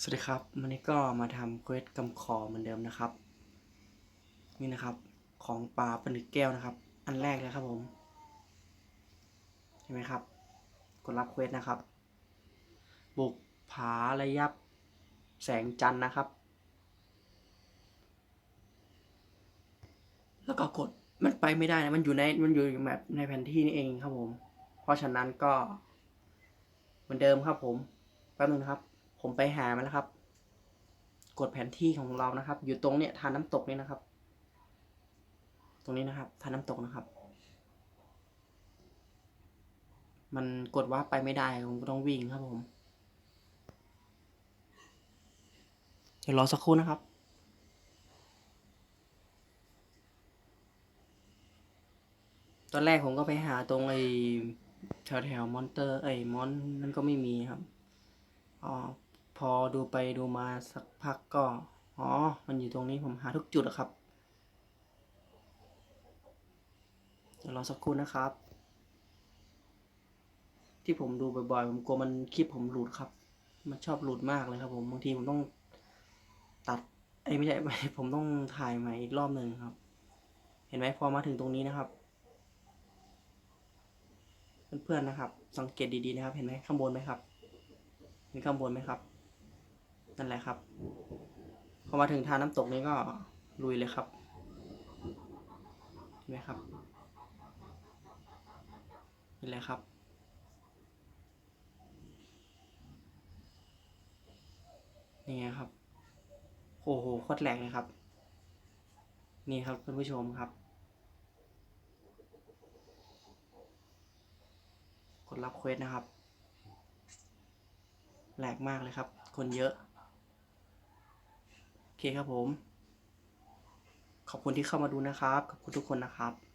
สวัสดีครับวันนี้ก็มาทำเควสกำคอเหมือนเดิมนะครับ นี่นะครับของปลาปลึกแก้วนะครับ อันแรกเลยครับผมเห็นไหมครับ กดรับเควสนะครับ บุกผาระยับแสงจันทร์นะครับ แล้วก็กดมันไปไม่ได้นะมันอยู่ในมันอยู่แบบในแผนที่นี่เองครับผม เพราะฉะนั้นก็ เหมือนเดิมครับผมแป๊บนึงนะครับ ผมไปหามาแล้วครับ กดแผนที่ของเรานะครับ อยู่ตรงเนี้ยทานน้ำตกนี่นะครับ ตรงนี้นะครับทานน้ำตกนะครับ มันกดว่าไปไม่ได้ผมก็ต้องวิ่งครับผม เดี๋ยวรอสักครู่นะครับตอนแรกผมก็ไปหาตรงไอ้แถวแถวมอนเตอร์ไอ้มอนนั่นก็ไม่มีครับ อ๋อ พอดูไปดูมาสักพักก็ อ๋อ มันอยู่ตรงนี้ผมหาทุกจุดอะครับ เดี๋ยวรอสักครู่นะครับ ที่ผมดูบ่อยๆ ผมกลัวมันคลิปผมหลุดครับ มันชอบหลุดมากเลยครับผม บางทีผมต้องตัด ไอ้ไม่ใช่ ผมต้องถ่ายใหม่อีกรอบหนึ่งครับ เห็นไหมพอมาถึงตรงนี้นะครับ เพื่อนๆนะครับ สังเกตดีๆนะครับ เห็นไหมข้างบนไหมครับเห็นข้างบนไหมครับ นั่นแหละครับ พอมาถึงทานน้ำตกนี้ก็ลุยเลยครับเห็นไหมครับนี่แหละครับ นี่ไงครับ โอ้โหโคตรแรงเลยครับ นี่ครับเพื่อนผู้ชมครับ กดรับเควสนะครับแหลกมากเลยครับ คนเยอะ โอเคครับผม ขอบคุณที่เข้ามาดูนะครับ ขอบคุณทุกคนนะครับ